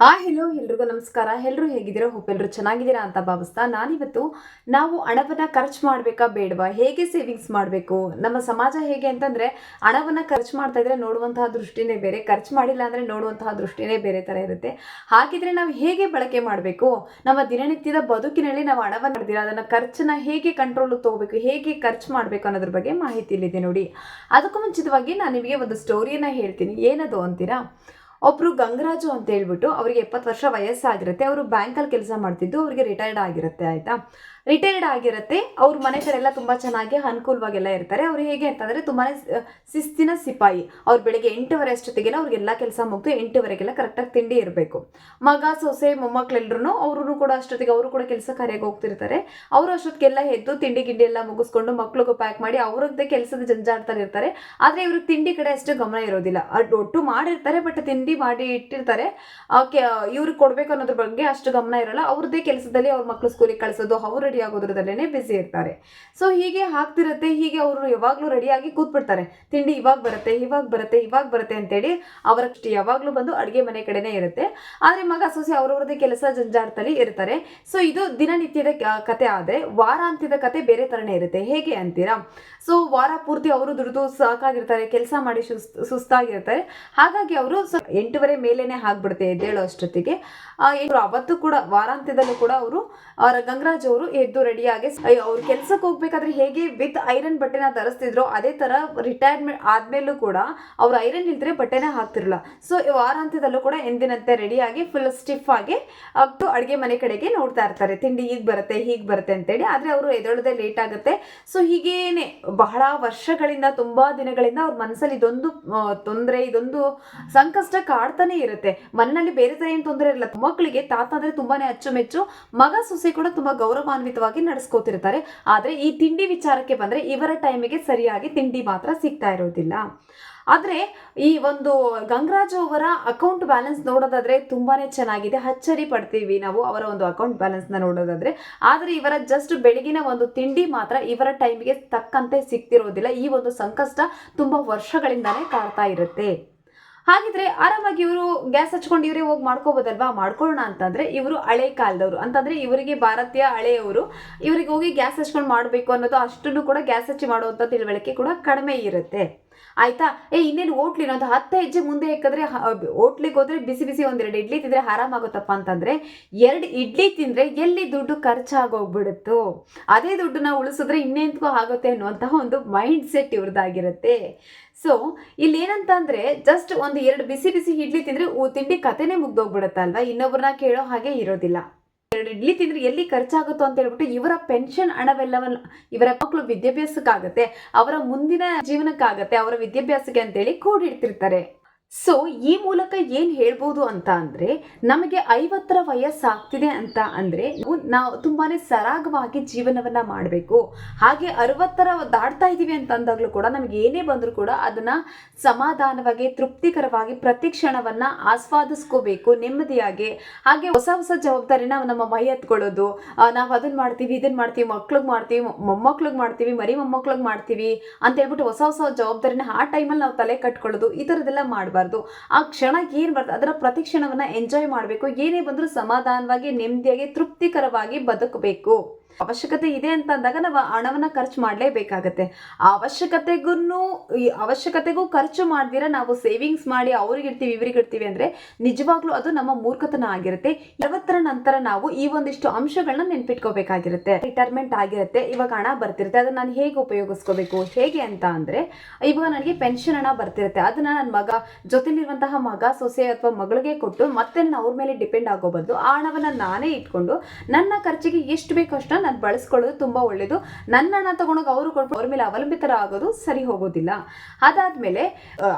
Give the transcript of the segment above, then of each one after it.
ಹಾ ಹೆಲೋ ಎಲ್ರಿಗೂ ನಮಸ್ಕಾರ. ಎಲ್ಲರೂ ಹೇಗಿದ್ದೀರಾ? ಎಲ್ಲರೂ ಚೆನ್ನಾಗಿದ್ದೀರಾ ಅಂತ ಭಾವಿಸ್ತಾ ನಾನಿವತ್ತು ನಾವು ಹಣವನ್ನ ಖರ್ಚು ಮಾಡಬೇಕಾ ಬೇಡವಾ? ಹೇಗೆ ಸೇವಿಂಗ್ಸ್ ಮಾಡಬೇಕು? ನಮ್ಮ ಸಮಾಜ ಹೇಗೆ ಅಂತಂದ್ರೆ ಹಣವನ್ನ ಖರ್ಚು ಮಾಡ್ತಾ ಇದ್ರೆ ನೋಡುವಂತಹ ದೃಷ್ಟಿನೇ ಬೇರೆ, ಖರ್ಚು ಮಾಡಿಲ್ಲ ಅಂದ್ರೆ ನೋಡುವಂತಹ ದೃಷ್ಟಿನೇ ಬೇರೆ ತರ ಇರುತ್ತೆ. ಹಾಗಿದ್ರೆ ನಾವು ಹೇಗೆ ಬಳಕೆ ಮಾಡಬೇಕು? ನಮ್ಮ ದಿನನಿತ್ಯದ ಬದುಕಿನಲ್ಲಿ ನಾವು ಹಣವನ್ನು ಮಾಡಿದಿರ ಅದನ್ನ ಖರ್ಚನ್ನ ಹೇಗೆ ಕಂಟ್ರೋಲ್ ತಗೋಬೇಕು? ಹೇಗೆ ಖರ್ಚು ಮಾಡಬೇಕು ಅನ್ನೋದ್ರ ಬಗ್ಗೆ ಮಾಹಿತಿ ಇಲ್ಲಿದೆ ನೋಡಿ. ಅದಕ್ಕೂ ಮುಂಚಿತವಾಗಿ ನಾನು ನಿಮಗೆ ಒಂದು ಸ್ಟೋರಿಯನ್ನ ಹೇಳ್ತೀನಿ. ಏನದು ಅಂತೀರಾ? ಒಬ್ರು ಗಂಗರಾಜು ಅಂತ ಹೇಳ್ಬಿಟ್ಟು ಅವರಿಗೆ ಎಪ್ಪತ್ತು ವರ್ಷ ವಯಸ್ಸಾಗಿರುತ್ತೆ, ಅವರು ಬ್ಯಾಂಕಲ್ಲಿ ಕೆಲಸ ಮಾಡ್ತಿದ್ದು, ಅವರಿಗೆ ರಿಟೈರ್ಡ್ ಆಗಿರುತ್ತೆ, ಆಯ್ತಾ? ರಿಟೈರ್ಡ್ ಆಗಿರುತ್ತೆ. ಅವ್ರ ಮನೆ ಕಡೆ ಎಲ್ಲ ತುಂಬ ಚೆನ್ನಾಗಿ ಅನುಕೂಲವಾಗೆಲ್ಲ ಇರ್ತಾರೆ. ಅವ್ರು ಹೇಗೆ ಅಂತಂದರೆ ತುಂಬಾ ಶಿಸ್ತಿನ ಸಿಪಾಯಿ. ಅವ್ರು ಬೆಳಗ್ಗೆ ಎಂಟುವರೆ ಅಷ್ಟೊತ್ತಿಗೆಲ್ಲ ಅವ್ರಿಗೆಲ್ಲ ಕೆಲಸ ಮುಗಿದು ಎಂಟುವರೆಗೆಲ್ಲ ಕರೆಕ್ಟಾಗಿ ತಿಂಡಿ ಇರಬೇಕು. ಮಗ, ಸೊಸೆ ಮೊಮ್ಮಕ್ಳೆಲ್ಲರೂ ಅವರು ಕೂಡ ಅಷ್ಟೊತ್ತಿಗೆ ಅವರು ಕೂಡ ಕೆಲಸ ಕಾರ್ಯಕ್ಕೆ ಹೋಗ್ತಿರ್ತಾರೆ. ಅವರು ಅಷ್ಟೊತ್ತಿಗೆಲ್ಲ ಎದ್ದು ತಿಂಡಿ ಗಿಂಡಿ ಎಲ್ಲ ಮುಗಿಸ್ಕೊಂಡು ಮಕ್ಕಳಿಗೂ ಪ್ಯಾಕ್ ಮಾಡಿ ಅವ್ರದ್ದೇ ಕೆಲಸದ ಜಂಜಾಡ್ತಾರೆ ಇರ್ತಾರೆ. ಆದರೆ ಇವ್ರಿಗೆ ತಿಂಡಿ ಕಡೆ ಅಷ್ಟು ಗಮನ ಇರೋದಿಲ್ಲ. ಅದ್ ಒಟ್ಟು ಮಾಡಿರ್ತಾರೆ ಬಟ್ ತಿಂಡಿ ಮಾಡಿ ಇಟ್ಟಿರ್ತಾರೆ. ಇವ್ರಿಗೆ ಕೊಡಬೇಕು ಅನ್ನೋದ್ರ ಬಗ್ಗೆ ಅಷ್ಟು ಗಮನ ಇರೋಲ್ಲ. ಅವ್ರದ್ದೇ ಕೆಲಸದಲ್ಲಿ ಅವ್ರ ಮಕ್ಳು ಸ್ಕೂಲಿಗೆ ಕಳಿಸೋದು, ಅವ್ರು ರೆಡಿ ಆಗೋದ್ರದಲ್ಲೇ ಬ್ಯುಸಿ ಇರ್ತಾರೆ. ಸೊ ಹೀಗೆ ಆಗ್ತಿರತ್ತೆ, ಹೀಗೆ ಅವರು ಯಾವಾಗಲೂ ರೆಡಿಯಾಗಿ ಕೂತ್ಬಿಡ್ತಾರೆ. ತಿಂಡಿ ಇವಾಗ ಬರುತ್ತೆ ಇವಾಗ ಬರುತ್ತೆ ಇವಾಗ ಬರುತ್ತೆ ಅಂತೇಳಿ ಅವರ ಯಾವಾಗಲೂ ಬಂದು ಅಡುಗೆ ಮನೆ ಕಡೆನೇ ಇರುತ್ತೆ. ಆದರೆ ಮಗ ಸೊಸೆ ಅವರವ್ರದ್ದೇ ಕೆಲಸ ಜಂಜಾಟದಲ್ಲಿ ಇರ್ತಾರೆ. ಸೊ ಇದು ದಿನನಿತ್ಯದ ಕತೆ ಆದರೆ ವಾರಾಂತ್ಯದ ಕತೆ ಬೇರೆ ಥರನೇ ಇರುತ್ತೆ. ಹೇಗೆ ಅಂತೀರಾ? ಸೊ ವಾರ ಪೂರ್ತಿ ಅವರು ದುಡಿದು ಸಾಕಾಗಿರ್ತಾರೆ, ಕೆಲಸ ಮಾಡಿ ಸುಸ್ತ್, ಸುಸ್ತಾಗಿರ್ತಾರೆ. ಹಾಗಾಗಿ ಅವರು ಎಂಟುವರೆ ಮೇಲೇನೆ ಆಗ್ಬಿಡುತ್ತೆ ಎದ್ದೇಳೋ ಅಷ್ಟೊತ್ತಿಗೆ. ಅವತ್ತು ಕೂಡ ವಾರಾಂತ್ಯದಲ್ಲೂ ಕೂಡ ಅವರು ಗಂಗರಾಜ್ ಅವರು ಎದ್ದು ರೆಡಿಯಾಗಿ ಅವ್ರ ಕೆಲ್ಸಕ್ಕೆ ಹೋಗ್ಬೇಕಾದ್ರೆ ಹೇಗೆ ವಿತ್ ಐರನ್ ಬಟ್ಟೆನ ತರಿಸ್ತಿದ್ರು, ಅದೇ ತರ ರಿಟೈರ್ಮೆಂಟ್ ಆದ್ಮೇಲೂ ಕೂಡ ಅವ್ರು ಐರನ್ ಇಲ್ದ್ರೆ ಬಟ್ಟೆನೇ ಹಾಕ್ತಿರಲ್ಲ ಸೊ ವಾರಾಂತ್ಯದಲ್ಲೂ ಕೂಡ ಎಂದಿನಂತೆ ರೆಡಿಯಾಗಿ ಫುಲ್ ಸ್ಟಿಫ್ ಆಗಿ ಅಪ್ಟು ಅಡುಗೆ ಮನೆ ಕಡೆಗೆ ನೋಡ್ತಾ ಇರ್ತಾರೆ. ತಿಂಡಿ ಈಗ ಬರುತ್ತೆ, ಹೀಗೆ ಬರುತ್ತೆ ಅಂತೇಳಿ. ಆದರೆ ಅವರು ಎದೊಳದೆ ಲೇಟ್ ಆಗುತ್ತೆ. ಸೊ ಹೀಗೇನೆ ಬಹಳ ವರ್ಷಗಳಿಂದ, ತುಂಬಾ ದಿನಗಳಿಂದ ಅವ್ರ ಮನಸ್ಸಲ್ಲಿ ಇದೊಂದು ತೊಂದರೆ, ಇದೊಂದು ಸಂಕಷ್ಟ ಕಾಡ್ತಾನೆ ಇರುತ್ತೆ. ಮನೆಯಲ್ಲಿ ಬೇರೆ ತರ ಏನು ತೊಂದರೆ ಇರಲ್ಲ. ಮಕ್ಕಳಿಗೆ ತಾತ ಅಂದ್ರೆ ತುಂಬಾನೇ ಅಚ್ಚುಮೆಚ್ಚು. ಮಗ ಸೊಸೆ ಕೂಡ ತುಂಬಾ ಗೌರವಾನ್ವಿತವಾಗಿ ನಡೆಸ್ಕೋತಿರ್ತಾರೆ. ಆದರೆ ಈ ತಿಂಡಿ ವಿಚಾರಕ್ಕೆ ಬಂದರೆ ಇವರ ಟೈಮಿಗೆ ಸರಿಯಾಗಿ ತಿಂಡಿ ಮಾತ್ರ ಸಿಗ್ತಾ ಇರೋದಿಲ್ಲ. ಆದರೆ ಈ ಒಂದು ಗಂಗರಾಜು ಅವರ ಅಕೌಂಟ್ ಬ್ಯಾಲೆನ್ಸ್ ನೋಡೋದಾದರೆ ತುಂಬಾ ಚೆನ್ನಾಗಿದೆ. ಅಚ್ಚರಿ ಪಡ್ತೀವಿ ನಾವು ಅವರ ಒಂದು ಅಕೌಂಟ್ ಬ್ಯಾಲೆನ್ಸ್ನ ನೋಡೋದಾದರೆ. ಆದರೆ ಇವರ ಜಸ್ಟ್ ಬೆಳಗಿನ ಒಂದು ತಿಂಡಿ ಮಾತ್ರ ಇವರ ಟೈಮಿಗೆ ತಕ್ಕಂತೆ ಸಿಗ್ತಿರೋದಿಲ್ಲ. ಈ ಒಂದು ಸಂಕಷ್ಟ ತುಂಬ ವರ್ಷಗಳಿಂದಲೇ ಕಾಡ್ತಾ ಇರುತ್ತೆ. ಹಾಗಿದ್ರೆ ಆರಾಮಾಗಿ ಇವರು ಗ್ಯಾಸ್ ಹಚ್ಕೊಂಡು ಇವರೇ ಹೋಗಿ ಮಾಡ್ಕೋಬೋದಲ್ವಾ? ಮಾಡ್ಕೊಳ್ಳೋಣ ಅಂತಂದ್ರೆ ಇವರು ಹಳೆ ಕಾಲದವರು. ಅಂತಂದ್ರೆ ಇವರಿಗೆ ಭಾರತೀಯ ಹಳೆಯವರು ಇವರಿಗೆ ಹೋಗಿ ಗ್ಯಾಸ್ ಹಚ್ಕೊಂಡು ಮಾಡಬೇಕು ಅನ್ನೋದು ಅಷ್ಟನ್ನು ಕೂಡ ಗ್ಯಾಸ್ ಹಚ್ಚಿ ಮಾಡುವಂಥ ತಿಳುವಳಿಕೆ ಕೂಡ ಕಡಿಮೆ ಇರುತ್ತೆ. ಆಯ್ತಾ? ಏ, ಇನ್ನೇನು ಓಟ್ಲಿನ ಒಂದು ಹತ್ತು ಹೆಜ್ಜೆ ಮುಂದೆ ಇಕ್ಕಿದ್ರೆ ಓಟ್ಲಿಗೆ ಹೋದ್ರೆ ಬಿಸಿ ಬಿಸಿ ಒಂದೆರಡು ಇಡ್ಲಿ ತಿಂದರೆ ಆರಾಮಾಗುತ್ತಪ್ಪ ಅಂತಂದ್ರೆ ಎರಡು ಇಡ್ಲಿ ತಿಂದರೆ ಎಲ್ಲಿ ದುಡ್ಡು ಖರ್ಚಾಗೋಗ್ಬಿಡುತ್ತೋ? ಅದೇ ದುಡ್ಡನ್ನ ಉಳಿಸಿದ್ರೆ ಇನ್ನೆಂತಕೋ ಆಗುತ್ತೆ ಅನ್ನುವಂತಹ ಒಂದು ಮೈಂಡ್ ಸೆಟ್ ಇವ್ರದ್ದಾಗಿರುತ್ತೆ. ಸೊ ಇಲ್ಲಿ ಏನಂತ ಅಂದ್ರೆ ಜಸ್ಟ್ ಒಂದು ಎರಡು ಬಿಸಿ ಬಿಸಿ ಇಡ್ಲಿ ತಿಂದರೆ ತಿಂಡಿ ಕತೆನೇ ಮುಗ್ದೋಗ್ಬಿಡುತ್ತಲ್ವಾ? ಇನ್ನೊಬ್ಬರನ್ನ ಕೇಳೋ ಹಾಗೆ ಇರೋದಿಲ್ಲ. ಎರಡು ಇಡ್ಲಿ ತಿಂದ್ರೆ ಎಲ್ಲಿ ಖರ್ಚಾಗುತ್ತೋ ಅಂತ ಹೇಳ್ಬಿಟ್ಟು ಇವರ ಪೆನ್ಷನ್ ಹಣವೆಲ್ಲವನ್ನ ಇವರ ಮಕ್ಕಳು ವಿದ್ಯಾಭ್ಯಾಸಕ್ಕಾಗತ್ತೆ, ಅವರ ಮುಂದಿನ ಜೀವನಕ್ಕಾಗತ್ತೆ, ಅವರ ವಿದ್ಯಾಭ್ಯಾಸಕ್ಕೆ ಅಂತೇಳಿ ಕೂಡಿಡ್ತಿರ್ತಾರೆ ಸೊ ಈ ಮೂಲಕ ಏನ್ ಹೇಳ್ಬೋದು ಅಂತ ಅಂದ್ರೆ, ನಮಗೆ ಐವತ್ತರ ವಯಸ್ಸಾಗ್ತಿದೆ ಅಂತ ಅಂದ್ರೆ, ನಾವು- ತುಂಬಾನೇ ಸರಾಗವಾಗಿ ಜೀವನವನ್ನ ಮಾಡಬೇಕು. ಹಾಗೆ ಅರವತ್ತರ ದಾಟ್ತಾ ಇದೀವಿ ಅಂತ ಅಂದಾಗ್ಲೂ ಕೂಡ ನಮಗೆ ಏನೇ ಬಂದರೂ ಕೂಡ ಅದನ್ನ ಸಮಾಧಾನವಾಗಿ, ತೃಪ್ತಿಕರವಾಗಿ ಪ್ರತಿ ಕ್ಷಣವನ್ನ ಆಸ್ವಾದಿಸ್ಕೋಬೇಕು ನೆಮ್ಮದಿಯಾಗಿ. ಹಾಗೆ ಹೊಸ ಹೊಸ ಜವಾಬ್ದಾರಿನ ನಮ್ಮ ಮೈ ಹತ್ಕೊಳ್ಳೋದು ನಾವು ಅದನ್ನ ಮಾಡ್ತೀವಿ ಇದನ್ನ ಮಾಡ್ತೀವಿ, ಮಕ್ಳಿಗೆ ಮಾಡ್ತೀವಿ, ಮೊಮ್ಮಕ್ಳಿಗೆ ಮಾಡ್ತೀವಿ, ಮರಿ ಮೊಮ್ಮಕ್ಳಿಗೆ ಮಾಡ್ತೀವಿ ಅಂತ ಹೇಳ್ಬಿಟ್ಟು ಹೊಸ ಹೊಸ ಜವಾಬ್ದಾರಿನ ಆ ಟೈಮಲ್ಲಿ ನಾವು ತಲೆ ಕಟ್ಕೊಳ್ಳೋದು, ಈ ಥರದ್ದೆಲ್ಲ ಮಾಡಬಾರ್ದು. ಆ ಕ್ಷಣ ಏನು ಬರ್ತದೆ, ಅದರ ಪ್ರತಿ ಕ್ಷಣವನ್ನು ಎಂಜಾಯ್ ಮಾಡಬೇಕು. ಏನೇ ಬಂದರೂ ಸಮಾಧಾನವಾಗಿ, ನೆಮ್ಮದಿಯಾಗಿ, ತೃಪ್ತಿಕರವಾಗಿ ಬದುಕಬೇಕು. ಅವಶ್ಯಕತೆ ಇದೆ ಅಂತ ಅಂದಾಗ ನಾವು ಹಣವನ್ನ ಖರ್ಚು ಮಾಡಲೇಬೇಕಾಗತ್ತೆ. ಆ ಅವಶ್ಯಕತೆಗೂ ಈ ಅವಶ್ಯಕತೆಗೂ ಖರ್ಚು ಮಾಡ್ದಿರ ನಾವು ಸೇವಿಂಗ್ಸ್ ಮಾಡಿ ಅವ್ರಿಗೆ ಇಡ್ತೀವಿ, ಇವ್ರಿಗೆ ಇಡ್ತೀವಿ ಅಂದ್ರೆ ನಿಜವಾಗ್ಲೂ ಅದು ನಮ್ಮ ಮೂರ್ಖತನ ಆಗಿರುತ್ತೆ. ಯಾವತ್ತರ ನಂತರ ನಾವು ಈ ಒಂದಿಷ್ಟು ಅಂಶಗಳನ್ನ ನೆನ್ಪಿಟ್ಕೋಬೇಕಾಗಿರುತ್ತೆ. ರಿಟೈರ್ಮೆಂಟ್ ಆಗಿರುತ್ತೆ, ಇವಾಗ ಹಣ ಬರ್ತಿರುತ್ತೆ, ಅದನ್ನ ನಾನು ಹೇಗೆ ಉಪಯೋಗಿಸ್ಕೋಬೇಕು, ಹೇಗೆ ಅಂತ ಅಂದ್ರೆ ಇವಾಗ ನನಗೆ ಪೆನ್ಷನ್ ಹಣ ಬರ್ತಿರುತ್ತೆ, ಅದನ್ನ ನನ್ನ ಮಗ ಜೊತೆಲಿರುವಂತಹ ಮಗ, ಸೊಸೆ ಅಥವಾ ಮಗಳಿಗೆ ಕೊಟ್ಟು ಮತ್ತೆ ಅವ್ರ ಮೇಲೆ ಡಿಪೆಂಡ್ ಆಗೋ ಬದಲು ಆ ಹಣವನ್ನ ನಾನೇ ಇಟ್ಕೊಂಡು ನನ್ನ ಖರ್ಚಿಗೆ ಎಷ್ಟು ಬೇಕೋ ಅಷ್ಟನ್ನ ನಾನು ಬಳಸ್ಕೊಳ್ಳೋದು ತುಂಬ ಒಳ್ಳೇದು. ನನ್ನ ಹಣ ತೊಗೊಂಡೋಗಿ ಅವರು ಕೊಟ್ಟು ಅವ್ರ ಮೇಲೆ ಅವಲಂಬಿತರ ಆಗೋದು ಸರಿ ಹೋಗೋದಿಲ್ಲ. ಅದಾದಮೇಲೆ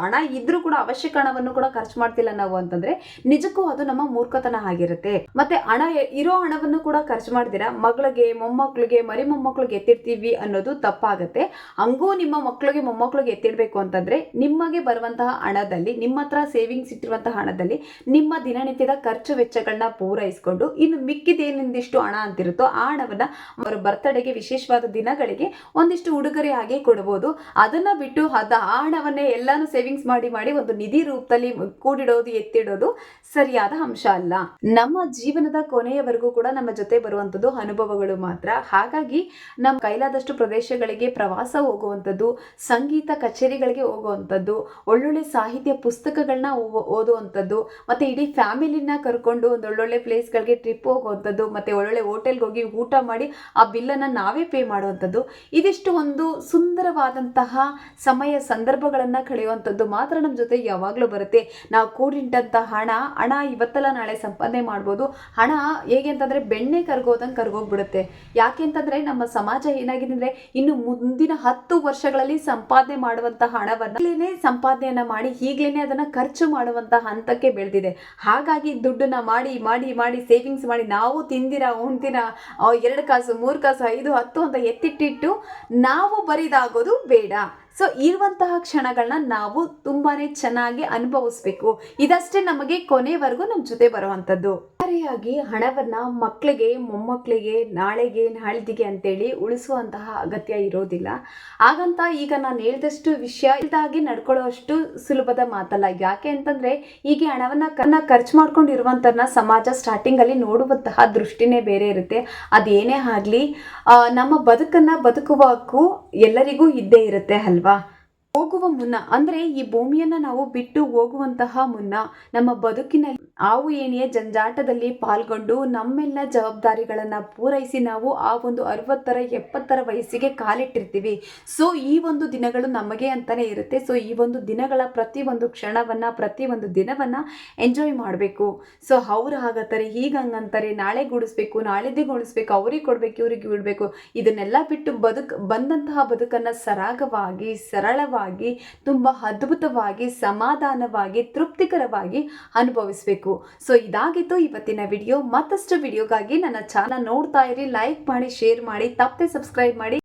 ಹಣ ಇದ್ರೂ ಕೂಡ ಅವಶ್ಯಕ ಹಣವನ್ನು ಕೂಡ ಖರ್ಚು ಮಾಡ್ತಿಲ್ಲ ನಾವು ಅಂತಂದ್ರೆ, ನಿಜಕ್ಕೂ ಅದು ನಮ್ಮ ಮೂರ್ಖತನ ಆಗಿರುತ್ತೆ. ಮತ್ತೆ ಹಣ ಇರೋ ಹಣವನ್ನು ಕೂಡ ಖರ್ಚು ಮಾಡ್ದಿರಾ ಮಗಳಿಗೆ, ಮೊಮ್ಮಕ್ಳಿಗೆ, ಮರಿ ಮೊಮ್ಮಕ್ಳಿಗೆ ಎತ್ತಿರ್ತೀವಿ ಅನ್ನೋದು ತಪ್ಪಾಗತ್ತೆ. ಹಂಗೂ ನಿಮ್ಮ ಮಕ್ಕಳಿಗೆ ಮೊಮ್ಮಕ್ಳಿಗೆ ಎತ್ತಿಡಬೇಕು ಅಂತಂದ್ರೆ, ನಿಮಗೆ ಬರುವಂತಹ ಹಣದಲ್ಲಿ, ನಿಮ್ಮ ಹತ್ರ ಸೇವಿಂಗ್ಸ್ ಇಟ್ಟಿರುವಂತಹ ಹಣದಲ್ಲಿ, ನಿಮ್ಮ ದಿನನಿತ್ಯದ ಖರ್ಚು ವೆಚ್ಚಗಳನ್ನ ಪೂರೈಸಿಕೊಂಡು, ಇನ್ನು ಮಿಕ್ಕಿದೇನಿಂದಿಷ್ಟು ಹಣ ಅಂತಿರುತ್ತೋ, ಆ ಹಣವನ್ನ ಅವರ ಬರ್ತ್ಡೇಗೆ ವಿಶೇಷವಾದ ದಿನಗಳಿಗೆ ಒಂದಿಷ್ಟು ಉಡುಗೊರೆ ಹಾಗೆ ಕೊಡ್ಬೋದು. ಅದನ್ನ ಬಿಟ್ಟು ಅದ ಆ ಹಣವನ್ನೇ ಎಲ್ಲಾನು ಸೇವಿಂಗ್ಸ್ ಮಾಡಿ ಮಾಡಿ ಒಂದು ನಿಧಿ ರೂಪದಲ್ಲಿ ಕೂಡಿಡೋದು, ಎತ್ತಿಡೋದು ಸರಿಯಾದ ಅಂಶ ಅಲ್ಲ. ನಮ್ಮ ಜೀವನದ ಕೊನೆಯವರೆಗೂ ಕೂಡ ನಮ್ಮ ಜೊತೆ ಬರುವಂಥದ್ದು ಅನುಭವಗಳು ಮಾತ್ರ. ಹಾಗಾಗಿ ನಮ್ಮ ಕೈಲಾದಷ್ಟು ಪ್ರದೇಶಗಳಿಗೆ ಪ್ರವಾಸ ಹೋಗುವಂಥದ್ದು ಸಂಗೀತ ಕಚೇರಿಗಳಿಗೆ ಹೋಗುವಂಥದ್ದು ಒಳ್ಳೊಳ್ಳೆ ಸಾಹಿತ್ಯ ಪುಸ್ತಕಗಳನ್ನ ಓದುವಂಥದ್ದು ಮತ್ತೆ ಇಡೀ ಫ್ಯಾಮಿಲಿನ ಕರ್ಕೊಂಡು ಒಂದು ಒಳ್ಳೊಳ್ಳೆ ಪ್ಲೇಸ್ಗಳಿಗೆ ಟ್ರಿಪ್ ಹೋಗುವಂಥದ್ದು ಮತ್ತೆ ಒಳ್ಳೊಳ್ಳೆ ಹೋಟೆಲ್ಗೆ ಹೋಗಿ ಊಟ ಆ ಬಿಲ್ಲನ್ನು ನಾವೇ ಪೇ ಮಾಡುವಂಥದ್ದು. ಇದಿಷ್ಟು ಒಂದು ಸುಂದರವಾದಂತಹ ಸಮಯ ಸಂದರ್ಭಗಳನ್ನು ಕಳೆಯುವಂಥದ್ದು ಮಾತ್ರ ನಮ್ಮ ಜೊತೆ ಯಾವಾಗಲೂ ಬರುತ್ತೆ. ನಾವು ಕೂಡಿಟ್ಟಂಥ ಹಣ ಹಣ ಇವತ್ತಲ್ಲ ನಾಳೆ ಸಂಪಾದನೆ ಮಾಡ್ಬೋದು. ಹಣ ಹೇಗೆ ಅಂತಂದರೆ ಬೆಣ್ಣೆ ಕರ್ಗೋದಂಗೆ ಕರ್ಗೋಗ್ಬಿಡುತ್ತೆ. ಯಾಕೆ ಅಂತಂದರೆ ನಮ್ಮ ಸಮಾಜ ಏನಾಗಿದೆ ಅಂದರೆ ಇನ್ನು ಮುಂದಿನ ಹತ್ತು ವರ್ಷಗಳಲ್ಲಿ ಸಂಪಾದನೆ ಮಾಡುವಂಥ ಹಣವನ್ನು ಸಂಪಾದನೆಯನ್ನು ಮಾಡಿ ಈಗಲೇ ಅದನ್ನು ಖರ್ಚು ಮಾಡುವಂಥ ಹಂತಕ್ಕೆ ಬೆಳೆದಿದೆ. ಹಾಗಾಗಿ ದುಡ್ಡನ್ನ ಮಾಡಿ ಮಾಡಿ ಮಾಡಿ, ಸೇವಿಂಗ್ಸ್ ಮಾಡಿ ನಾವು ತಿಂದಿರ, ಉಣ್ತಿರ ಎರಡು ಕಾಸು, ಮೂರು ಕಾಸು, ಐದು, ಹತ್ತು ಅಂತ ಎತ್ತಿಟ್ಟಿಟ್ಟು ನಾವು ಬರಿದಾಗೋದು ಬೇಡ. ಸೊ ಇರುವಂತಹ ಕ್ಷಣಗಳನ್ನ ನಾವು ತುಂಬಾ ಚೆನ್ನಾಗಿ ಅನುಭವಿಸ್ಬೇಕು. ಇದಷ್ಟೇ ನಮಗೆ ಕೊನೆವರೆಗೂ ನಮ್ಮ ಜೊತೆ ಬರುವಂಥದ್ದು. ಒಟ್ಟಾರೆಯಾಗಿ ಹಣವನ್ನ ಮಕ್ಕಳಿಗೆ ಮೊಮ್ಮಕ್ಕಳಿಗೆ ನಾಳೆಗೆ ನಾಳಿದಿಗೆ ಅಂತೇಳಿ ಉಳಿಸುವಂತಹ ಅಗತ್ಯ ಇರೋದಿಲ್ಲ. ಹಾಗಂತ ಈಗ ನಾನು ಹೇಳಿದಷ್ಟು ವಿಷಯ ಇದಾಗಿ ನಡ್ಕೊಳ್ಳೋಷ್ಟು ಸುಲಭದ ಮಾತಲ್ಲ. ಯಾಕೆ ಅಂತಂದ್ರೆ ಈಗ ಹಣವನ್ನ ಕನ್ನ ಖರ್ಚು ಮಾಡ್ಕೊಂಡಿರುವಂತನ್ನ ಸಮಾಜ ಸ್ಟಾರ್ಟಿಂಗ್ ಅಲ್ಲಿ ನೋಡುವಂತಹ ದೃಷ್ಟಿನೇ ಬೇರೆ ಇರುತ್ತೆ. ಅದೇನೇ ಆಗ್ಲಿ ನಮ್ಮ ಬದುಕನ್ನ ಬದುಕುವ ಹಕ್ಕು ಎಲ್ಲರಿಗೂ ಇದ್ದೇ ಇರುತ್ತೆ ಅಲ್ವಾ? ಹೋಗುವ ಮುನ್ನ, ಅಂದ್ರೆ ಈ ಭೂಮಿಯನ್ನ ನಾವು ಬಿಟ್ಟು ಹೋಗುವಂತಹ ಮುನ್ನ, ನಮ್ಮ ಬದುಕಿನಲ್ಲಿ ಆವು ಏಣಿಯ ಜಂಜಾಟದಲ್ಲಿ ಪಾಲ್ಗೊಂಡು ನಮ್ಮೆಲ್ಲ ಜವಾಬ್ದಾರಿಗಳನ್ನು ಪೂರೈಸಿ ನಾವು ಆ ಒಂದು ಅರವತ್ತರ, ಎಪ್ಪತ್ತರ ವಯಸ್ಸಿಗೆ ಕಾಲಿಟ್ಟಿರ್ತೀವಿ. ಸೊ ಈ ಒಂದು ದಿನಗಳು ನಮಗೆ ಅಂತಲೇ ಇರುತ್ತೆ. ಸೊ ಈ ಒಂದು ದಿನಗಳ ಪ್ರತಿ ಒಂದು ಕ್ಷಣವನ್ನ, ಪ್ರತಿ ಒಂದು ದಿನವನ್ನ ಎಂಜಾಯ್ ಮಾಡಬೇಕು. ಸೊ ಅವ್ರು ಹಾಗತ್ತಾರೆ ಈಗ ಹಂಗಂತಾರೆ ನಾಳೆ ಗುಡಿಸ್ಬೇಕು ನಾಳೆದೇ ಗುಡಿಸ್ಬೇಕು, ಅವ್ರಿಗೆ ಕೊಡಬೇಕು, ಇವ್ರಿಗೆ ಬಿಡಬೇಕು ಇದನ್ನೆಲ್ಲ ಬಿಟ್ಟು ಬದುಕು, ಬಂದಂತಹ ಬದುಕನ್ನು ಸರಾಗವಾಗಿ, ಸರಳವಾಗಿ, ತುಂಬ ಅದ್ಭುತವಾಗಿ, ಸಮಾಧಾನವಾಗಿ, ತೃಪ್ತಿಕರವಾಗಿ ಅನುಭವಿಸಬೇಕು. ಸೊ ಇದಾಗಿತ್ತು ಇವತ್ತಿನ ವಿಡಿಯೋ ಮತ್ತಷ್ಟು ವಿಡಿಯೋಗಾಗಿ ನನ್ನ ಚಾನಲ್ ನೋಡ್ತಾ ಇರಿ ಲೈಕ್ ಮಾಡಿ ಶೇರ್ ಮಾಡಿ, ತಪ್ಪದೆ ಸಬ್ಸ್ಕ್ರೈಬ್ ಮಾಡಿ.